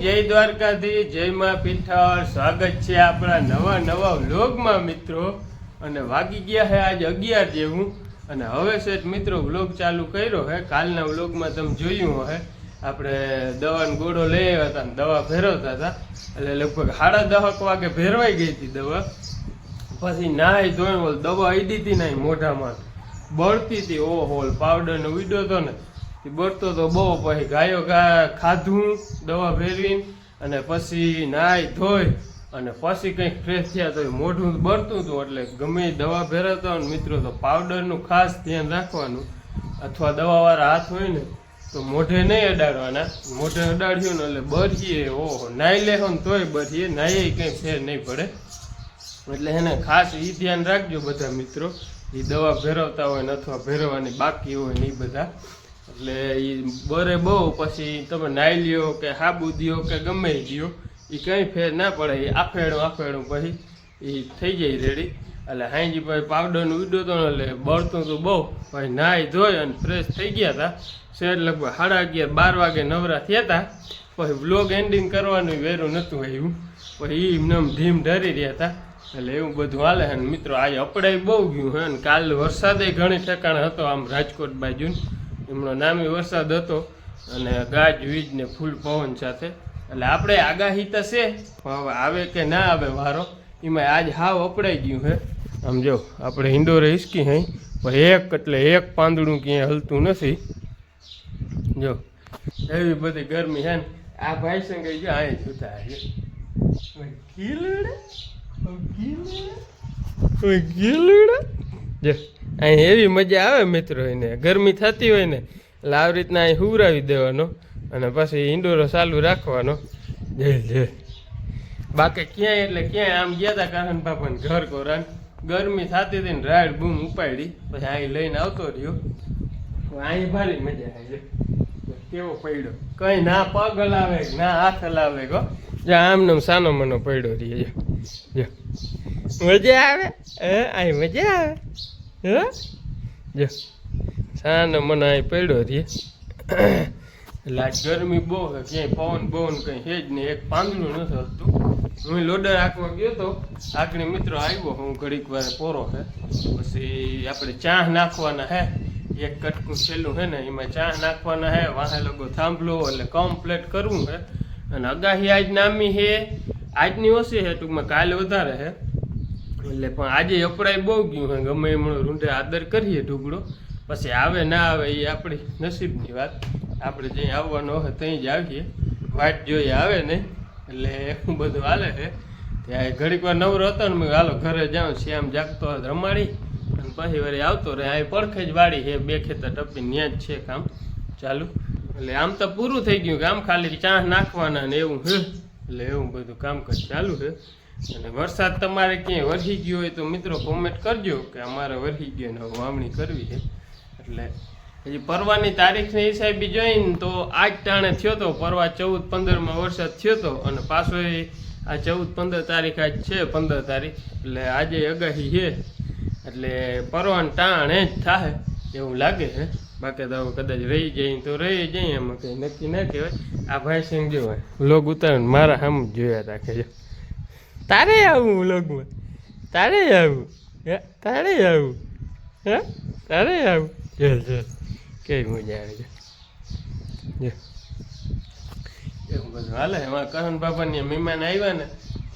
જય દ્વારકાથી જય માં સ્વાગત છે આપણા નવા નવા વ્લોગમાં મિત્રો. અને વાગી ગયા છે આજ અગિયાર જેવું. અને હવે સેટ મિત્રો વ્લોગ ચાલુ કર્યો છે કાલના વ્લોગમાં તમે જોયું હે આપણે દવાનો ગોળો લઈ આવ્યા હતા દવા ફેરવતા હતા. એટલે લગભગ સાડા દહક વાગે ફેરવાઈ ગઈ હતી દવા. પછી નાય ધોઈ દવા આવી હતી નાય મોઢામાં. બળતી હતી. ઓહો પાવડર ને ઉડ્યો હતો ને. તે બળતો તો બહુ પછી ગાયો ગા ખાધું, દવા ફેરવીને અને પછી નાય ધોઈ અને પછી કંઈક ફ્રેશ થયા તો મોઢું બળતું હતું એટલે ગમે એ દવા ફેરવતા હોય મિત્રો તો પાવડરનું ખાસ ધ્યાન રાખવાનું. અથવા દવાવાળા હાથ હોય ને તો મોઢે નહીં અડાડવાના. મોઢે અડાડ્યું ને એટલે બરીએ ઓહો નાઈ લેહો ને તોય બરીએ નાઈએ કંઈ ફેર નહીં પડે. એટલે એને ખાસ એ ધ્યાન રાખજો બધા મિત્રો. એ દવા ભેરવતા હોય ને અથવા ભેરવવાની બાકી હોય ને એ બધા. એટલે એ બરે બહુ પછી તમે નાઈ લ્યો કે હાબુ દો કે ગમે દો એ કંઈ ફેર ના પડે. એ આફેડું આફેડું પછી એ થઈ જાય રેડી. એટલે હાંજી પછી પાવડરનું ઉડ્યો હતો એટલે બળતું તો બહુ. પછી નાહી ધોઈ અને ફ્રેશ થઈ ગયા હતા. શેર લગભગ સાડા અગિયાર, બાર વાગે નવરા થયા હતા. પછી વ્લોગ એન્ડિંગ કરવાનું વેરું નહોતું આવ્યું. પછી એમને એમ ધીમ ધરી રહ્યા હતા. એટલે એવું બધું હાલે છે. મિત્રો આજે અપડાઈ બહુ ગયું હે ને કાલ વરસાદે ઘણી ઠેકાણે હતો આમ રાજકોટ બાજુ એમનો નામી વરસાદ હતો અને ગાજ, વીજ ને ફૂલ પવન સાથે. એટલે આપણે આગાહી તો છે, પણ હવે આવે કે ના આવે વારો એમાં આજ હાવ અપડાઈ ગયું હે. આમ જો, આપણે ઇન્ડોરે હિસકી હઈ, પણ એક એટલે એક પાંદડું ક્યાંય હલતું નથી. જો, એવી બધી ગરમી છે ને. આ ભાઈ સંગે જો અહીં જોતા ગીલુડા? ગીલુડા? ગીલુડા? જો, અહીં એવી મજા આવે મિત્રો એને, ગરમી થતી હોય ને, એટલે આવી રીતના અહીં હુરાવી દેવાનો અને પછી ઇન્ડોરો ચાલુ રાખવાનો. જય જય બાકી ક્યાંય એટલે ક્યાંય આમ ગયા હતા કારણ બાપાને ઘર કોરાન ગરમી થતી હતી ને રાડ બૂમ ઉપાડી. પછી અહીં લઈને આવતો રહ્યો. અહીં ભારી મજા આવી કેવો પડ્યો. કઈ ના પગ હલાવે ના હાથ હલાવે ગો આમ આમ સાનો મનો પડ્યો રહીએ જો. જો. મજા આવે? હે? અહીં મજા આવે? હે? જો. સાનો મને અહીં પડ્યો રે એટલે ગરમી બહુ છે, ક્યાંય પવન પવન કંઈ છે જ નહીં. એક પાંદડું નથી હતું હું લોડર આંકવા ગયો તો આગળ મિત્રો આવ્યો. હું ઘડીક વાર પોરો છે. પછી આપણે ચા નાખવાના હે એક કટકું છેલ્લું છે ને, એમાં ચા નાખવાના હે વાહે લોકો થાંભલો એટલે કમ્પ્લેટ કરવું છે. અને અગાહી આજ નામી છે. આજની ઓછી છે, ટૂંકમાં કાલે વધારે છે. એટલે પણ આજે અપડાઈ બહુ ગયું ગમે એમ રૂંઢે આદર કરીએ ઢુકડો પછી આવે ના આવે એ આપણી નસીબની વાત. આપણે જ્યાં આવવાનો હોય ત્યાં જ આવીએ. વાટ જોઈએ આવે ને, એટલે એવું બધું હાલે છે. ત્યાં ઘડીક વાર નવરો હતો ને મેં હાલો, ઘરે જાઉં, શ્યામ જાગતો હોય રમાડી. અને પછી વળી આવતો રહે અહીં પડખે જ વાડી છે, બે ખેતર ટપી ત્યાં જ છે કામ ચાલુ. એટલે આમ તો પૂરું થઈ ગયું કામ ખાલી ચા નાખવાના ને એવું હે. એટલે એવું બધું કામકાજ ચાલુ છે. અને વરસાદ તમારે ક્યાંય વરસી ગયો હોય તો મિત્રો કોમેન્ટ કરજો કે અમારે વરસી ગયો ને વાવણી કરવી છે. એટલે હજી પરવાની તારીખની હિસાબે જોઈને તો આજ ટાણે થયો તો પરવા ચૌદ પંદરમાં વરસાદ થયો તો અને પાછો આ ચૌદ પંદર તારીખ આજ છે પંદર તારીખ. એટલે આજે અગાહી છે. એટલે પરવાન ટાણે જ થાય એવું લાગે છે. બાકી તો કદાચ રહી જઈએ તો રહી જઈએ એમાં કંઈ નક્કી ના કહેવાય. આ ભાઈ સિંહ લોગ વ્લોગ ઉતારે મારા સામે જ જોયા રાખે છે. તારે આવું વ્લોગમાં તારે આવું? હે? તારે આવું? હે? તારે આવું? ચાલ ચાલ કેવી મજા આવે છે. જો. એવું બધું હાલે. એમાં કરણ બાબાની મહેમાન આવ્યા ને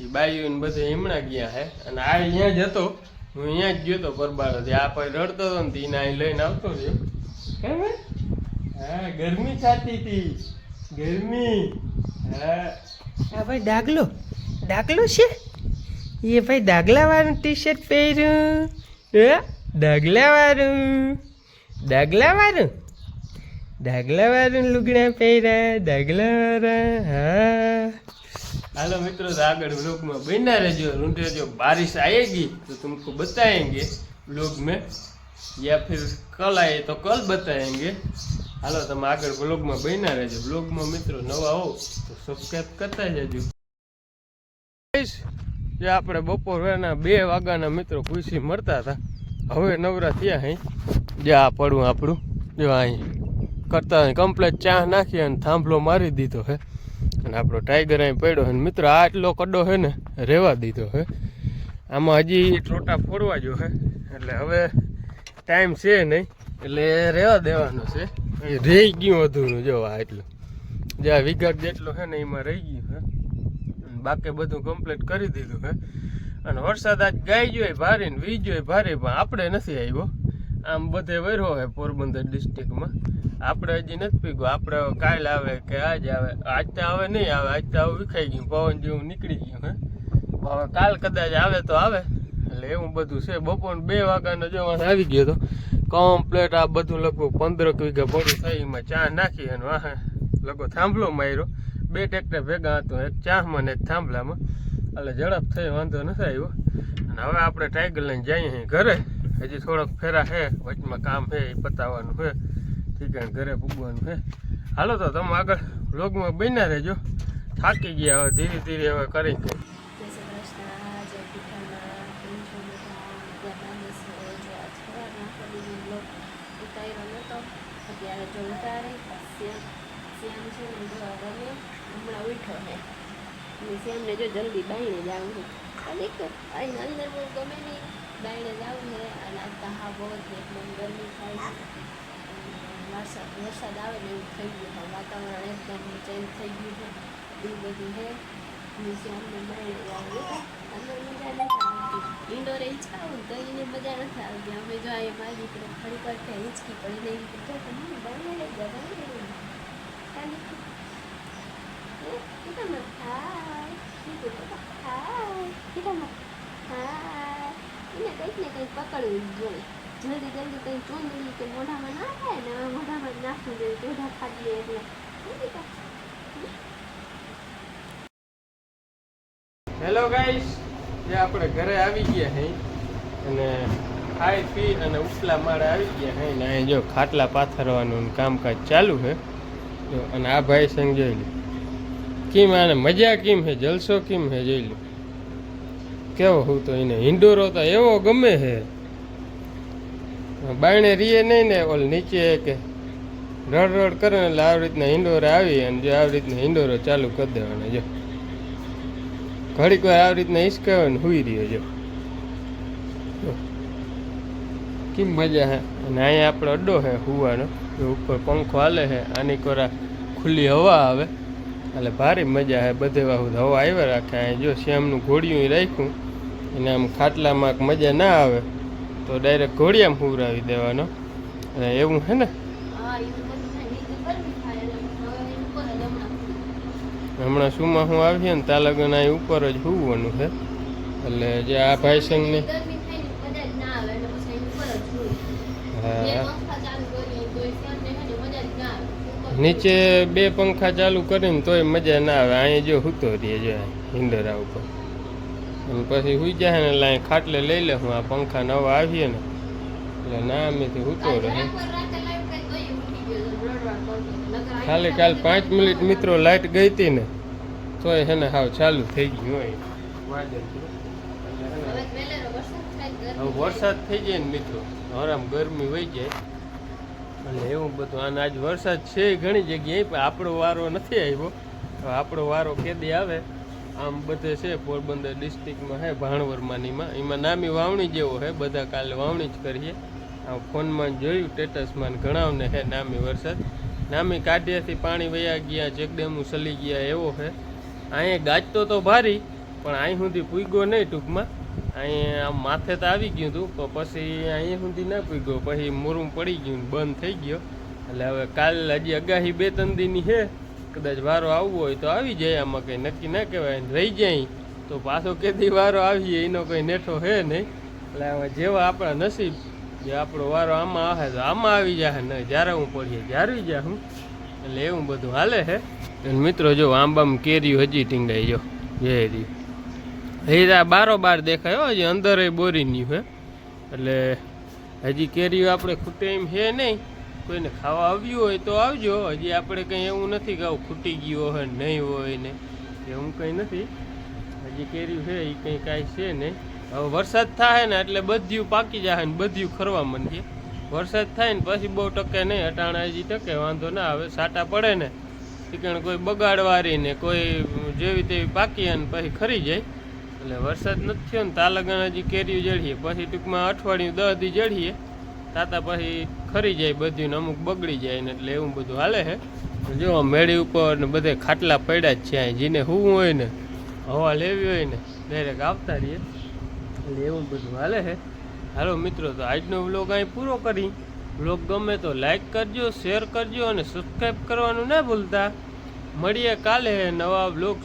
એ બાઈઓ ને બધા હમણાં ગયા હે. અને આ અહીંયા જ હતો. હું અહીંયા જ ગયો તો પરબારોથી આ પછી રડતો હતો ને એને અહીં લઈને આવતો રહ્યો. કેમ હા? ગરમી છાતી હતી. ગરમી. હા. આ ભાઈ ડાગલો. ડાગલો છે એ ભાઈ ડાગલા વાળું ટી શર્ટ પહેર્યું હે ડાગલા વાળું ડાગલા વાળું ડાગલા વાળું લુગડા પહેર્યા ડાગલા વાળા હા हेलो मित्रों तो आगे ब्लॉग में बना रहे रूंढे जो बारिश आएगी तो तुमको बताएंगे ब्लॉग में या फिर कल आए तो कल बताएंगे હાલો તમે આગળ બ્લોગમાં બન્યા રહેજો બ્લોગમાં મિત્રો નવા હો તો સબસ્ક્રાઈબ કરતા જજો જે આપણે બપોર વેના બે વાગ્યાના મિત્રો ખુશી મળતા હતા, હવે નવરા થયા અહીં જે આ પડવું આપણું, જો અહીં કરતા કમ્પ્લેટ ચા નાખી અને થાંભલો મારી દીધો હે. અને આપણો ટાઈગર અહીં પડ્યો અને મિત્રો આટલો કડો છે ને રહેવા દીધો હે. આમાં હજી ટોટા ફોડવા જો હે. એટલે હવે ટાઈમ છે નહીં, એટલે રહેવા દેવાનો છે. રહી ગયું અધૂરું, જો આ એટલું જે આ વિગત જેટલો છે ને, એમાં રહી ગયું અને બાકી બધું કમ્પ્લીટ કરી દીધું હે. અને વરસાદ આજ ગાઈ જોઈએ ભારે ને વીજ ભારે, પણ આપણે નથી આવ્યો. આમ બધે વર્યો છે પોરબંદર ડિસ્ટ્રિક્ટમાં આપણે હજી નથી પીગો. આપણે કાલ આવે કે આજ આવે. આજ તો આવે નહીં આવે. આજ તો આવું વિખાઈ ગયું. પવન જેવું નીકળી ગયું હે. હવે કાલ કદાચ આવે તો આવે. એટલે એવું બધું છે. બપોર બે વાગ્યાનો જવાનો આવી ગયો તો કમ્પ્લેટ આ બધું લગભગ પંદરક વીઘા ભરું થઈ એમાં ચા નાખી અને વાહ લગભગ થાંભલો માર્યો. બે ટ્રેક્ટર ભેગા હતો, એક ચાહમાં ને થાંભલામાં. એટલે ઝડપ થઈ, વાંધો નથી આવ્યો. અને હવે આપણે ટાઈગર લઈને જઈએ ઘરે. હજી થોડોક ફેરા છે, વચમાં કામ છે, એ પતાવવાનું છે. ઠીક ઘરે પૂગવાનું છે. હાલો તો તમે આગળ બ્લોગમાં બન્યા રહેજો. થાકી ગયા હવે ધીરે ધીરે હવે કરી અત્યારે જો ઉતારે જો હમણાં ઉઠો હે. અને શ્યામને જો જલ્દી બાઈને જવું છે. કદીક અહીં અંદર બહુ ગમે નહીં. બાઈને જવું છે, અને આજ હા બહુ જ એકદમ ગરમી થાય છે. વરસાદ વરસાદ આવે ને એવું થઈ ગયું હોય વાતાવરણ એકદમ ચેન્જ થઈ ગયું છે. એવું બધું નીચે અમને બાઈને છે. અંદર મજા નથી આવતી. ઇન્ડોરે હિંચકાવું તો એને મજા નથી આવતી. અમે જો અહીંયા મારી દીકરો ફરી ત્યાં હિંચકી પડી લઈ તો મને બને લઈ જા બાઈને લઈ પકડવું જલ્દી જલ્દી કંઈ ચોંદડી કે મોઢામાં ના થાય ને મોઢામાં નાખવું જોઈએ ચોઢા ખાઈ એટલે હેલો ગાઈસ જે આપણે ઘરે આવી ગયા હે, અને ખાઈ પી અને ઉપલા માળે આવી ગયા હે, ને અહીં જો ખાટલા પાથરવાનું કામકાજ ચાલુ છે અને આ ભાઈ સંગ જોઈ કેમ આને મજા કેમ હે? જલસો કેમ હે? જોઈ લો. કેવો હું તો એને હિન્ડોરો તો એવો ગમે છે બાયણે રીએ નહીં ને, ઓલ નીચે કે રડ રડ કરે ને, એટલે આવી રીતના હિંડોરે આવી અને જો આવી રીતના હિંડોરો ચાલુ કરી દેવાનો, જો. ઘડીક વાર આવી રીતના હિસકાવે ને હુઈ રહ્યો, જો. કેમ મજા હે? અને અહીંયા આપણો અડ્ડો હે, હુવાનો. ઉપર પંખો હાલે છે આની કોરા ખુલ્લી હવા આવે. એટલે ભારે મજા હે બધે વાહુ હવા આવ્યા રાખે. અહીં જો શ્યામનું ઘોડિયું રાખ્યું. એને આમ ખાટલામાં મજા ના આવે તો ડાયરેક્ટ ઘોડિયામાં હુવરાવી દેવાનો. અને એવું હે ને? હા હમણાં. શુંમાં હું આવીએ ને ત્યાં લગન અહીં ઉપર જ હુવાનું છે એટલે જે આ ભાઈ સંઘને નીચે બે પંખા ચાલુ કરીને તોય મજા ના આવે. અહીંયા જો હૂતો રહીએ જો હિંડરા ઉપર. અને પછી હુઈ જાય ને એટલે અહીં ખાટલે લઈ લે. હું આ પંખા નવા આવીએ ને એટલે ના અમેથી હૂતો આ રહે. ખાલી કાલ પાંચ મિનિટ મિત્રો લાઇટ ગઈ હતી ને તોય હેને હાવ ચાલુ થઈ ગયું હોય. વરસાદ થઈ જાય ને મિત્રો. આરામ ગરમી વહી જાય. અને એવું બધું. અને આજ વરસાદ છે ઘણી જગ્યાએ, પણ આપણો વારો નથી આવ્યો. આપણો વારો કેદી આવે? આમ બધે છે, પોરબંદર ડિસ્ટ્રિક્ટમાં હે, ભાણવરમાંનીમાં. એમાં નામી વાવણી જેવો છે બધા કાલે વાવણી જ કરીએ. આ ફોનમાં જોયું, સ્ટેટસમાં ઘણાવને હે નામી વરસાદ. નામી કાઢ્યાથી પાણી વયા ગયા ચેકડેમું સલી ગયા, એવો છે અહીંયા ગાજતો તો ભારી, પણ અહીં સુધી પૂગ્યો નહીં ટૂંકમાં. અહીં આમ માથે તો આવી ગયું હતું, પણ પછી અહીં સુધી ના પૂગ્યો. પછી મોરું પડી ગયું બંધ થઈ ગયો. એટલે હવે કાલ હજી અગાહી બે ત્રણ દીની છે. કદાચ વારો આવવો હોય તો આવી જાય, આમાં કંઈ નક્કી ના કહેવાય. રહી જાય તો પાછો કેદી વારો આવીએ, એનો કંઈ નેઠો છે નહીં. એટલે હવે જેવા આપણા નસીબ, જે આપણો વારો આમાં આવે તો આમાં આવી જાય ને જ્યારે હું પડીએ જ્યારે જાય હું એટલે એવું બધું હાલે છે. મિત્રો, જો આંબામાં કેરીઓ હજી ટીંગાઈ જો. જે એ બારો બાર દેખાય હો, હજી અંદર બોરીની હોય. એટલે હજી કેરીઓ આપણે ખૂટે એમ છે નહીં. કોઈને ખાવા આવ્યું હોય તો આવજો. હજી આપણે કંઈ એવું નથી કે આવું ખૂટી ગયું હોય નહીં હોય ને એવું કંઈ નથી. હજી કેરીઓ છે એ કંઈ કાંઈ છે નહીં. હવે વરસાદ થાય ને એટલે બધું પાકી જાય ને બધું ખરવા માંડીએ. વરસાદ થાય ને પછી બહુ ટકે નહીં અટાણા હજી ટકે વાંધો ના આવે સાટા પડે ને. ઠીકણ કોઈ બગાડવારી ને કોઈ જેવી તેવી પાકી અને પછી ખરી જાય. એટલે વરસાદ નથી થયો ને, તાલગણ હજી કેરીઓ જડીએ પછી ટૂંકમાં અઠવાડિયું દસ દી જડીએ તાતા પછી ખરી જાય બધું ને અમુક બગડી જાય ને, એટલે એવું બધું હાલે છે. જો મેળી ઉપર ને બધે ખાટલા પડ્યા જ છે અહીં. જેને હું હોય ને, હવા લેવી હોય ને ડાયરેક્ટ આવતા રહીએ. એટલે એવું બધું હાલે છે. હાલો મિત્રો, તો આજનો વ્લોગ અહીં પૂરો કરી. વ્લોગ ગમે તો લાઈક કરજો, શેર કરજો અને સબસ્ક્રાઈબ કરવાનું ના ભૂલતા. મળીએ કાલે નવા વ્લોગ